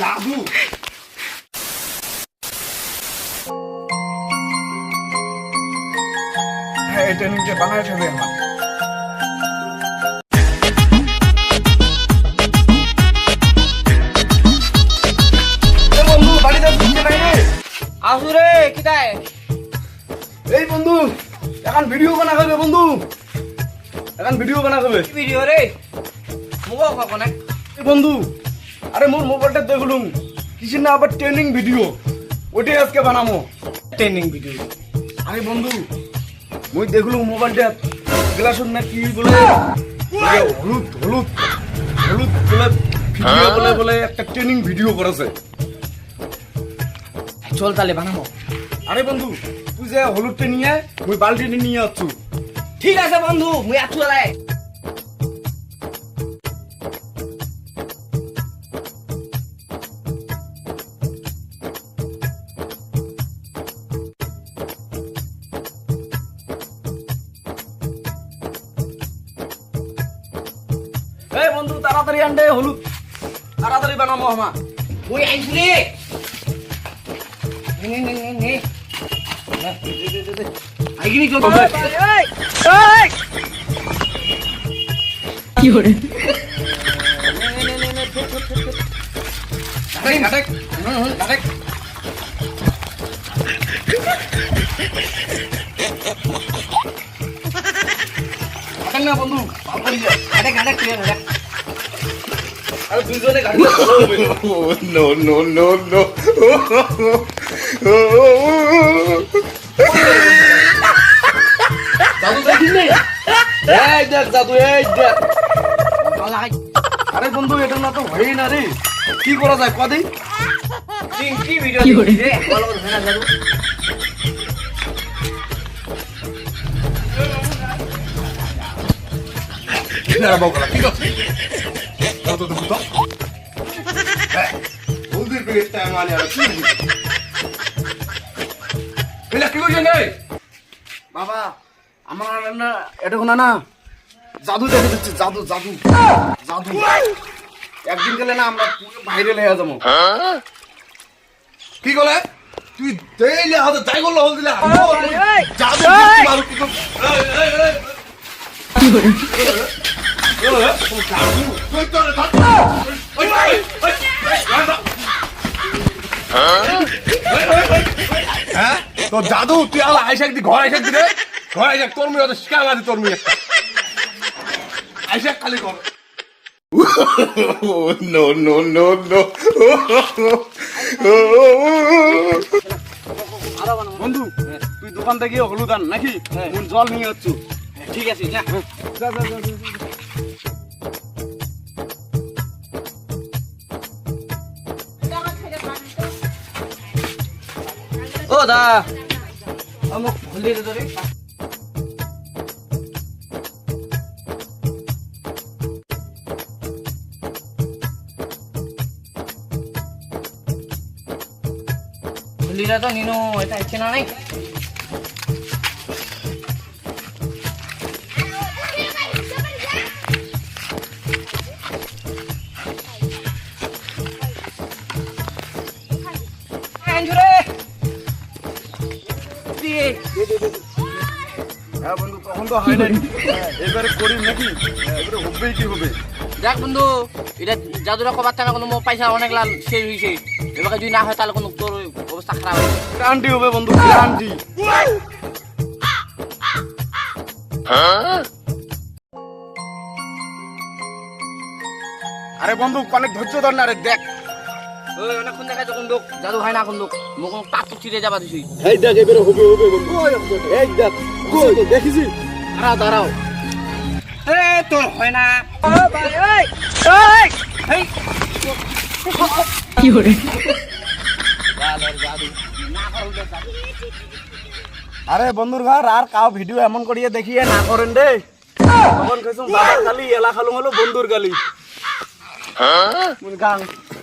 জাদু হ্যাঁ এটা নিজে বানায় আমার। আসুরে কিতায়? এই বন্ধু এখন ভিডিও বানা হবে বন্ধু। এখন ভিডিও বানা হবে। ভিডিও রে। মুখ কখনে এই বন্ধু আরে মোর মোবাইলটা দেখলুম কিছু না আবার ট্রেনিং ভিডিও ওটাই আজকে বানামো ট্রেনিং ভিডিও আরে বন্ধু মুই দেখলুম মোবাইলটা। গ্লাসন না কি বলে? হলুদ হলুদ হলুদ বলে ভিডিও বলে বলে একটা ট্রেনিং ভিডিও করেছে। চল তাহলে বানাবো। আরে বন্ধু তুই যে হলুদটা নিয়ে মুই বালতিটা নিয়ে যাচ্ছু ঠিক আছে, বন্ধু, মুই আছু লাই এই বন্ধু, তাড়াতাড়ি আনবে হলুদ। তাড়াতাড়ি বানাবো আমার নে নে নে নে। আইগিনি চল। আটেন না বন্ধু। পাপ করি যা। গাড়ে গাড়ে ক্লিয়ার হয়ে আরে গাড়ি no, no. জাদু দেখিস নি এই দেখ জাদু এই দেখ আরে বন্ধু এটা না তো হয়ই না রে কি করা যায় কদিন কি ভিডিও রে বলো না জাদু হ্যাঁ মানে আর কি এলা কি করছেন বাবা আমার না এটা কোনা না জাদু দেখে দিচ্ছে জাদু জাদু জাদু। একদিন গেলে না আমরা পুরো বাইরে লেগে যাব। কি করে তুই দেইলে হাতে যাই করল হল দিলে যাবে মারু কি তুই তো হ্যাঁ? তো জাদু তুই আলা আইসা একদি ঘর আইসা একদি রে। ঘর আইসা তোর মুই অত শিকার মারি তোর মুই একটা আইসা খালি Oh, no, no, no, no. বন্ধু তুই দোকান থেকে হলুদ আন নাকি? জল নিয়ে যাচ্ছ। ঠিক আছে যা। যা যা যা যা, যা। ও দা আমক হলদি দে রে না নাই? আঞ্জুরে দিয়ে। হ্যাঁ বন্ধু তখন তো হয় নাই? এবারে করি নাকি? এবারে হবেই কি হবে? দেখ বন্ধু এটা জাদুরা কবার থাকে কোনো পয়সা অনেক লাল শেষ হয়েছে এবার যদি না হয় তাহলে কোনো তোর অবস্থা খারাপ হবে গ্যারান্টি হবে বন্ধু গ্যারান্টি। আরে বন্ধু অনেক ধৈর্য ধর না রে দেখ। ওই অনেকক্ষণ দেখা যখন লোক জাদু হয় না এখন লোক মুখ টাপ চিরে যাবা দিছি। এই দেখ এবারে হবে হবে বন্ধু। এই দেখ দেখিছি দাঁড়াও দাঁড়াও। এ তোর হয় না। আরে বন্ধুর ঘর আর কাউ ভিডিও এমন করিয়ে দেখিয়ে না করেন রে। তখন কেছু বাবার গালি এলা খালুম হলো বন্ধুর গালি। গান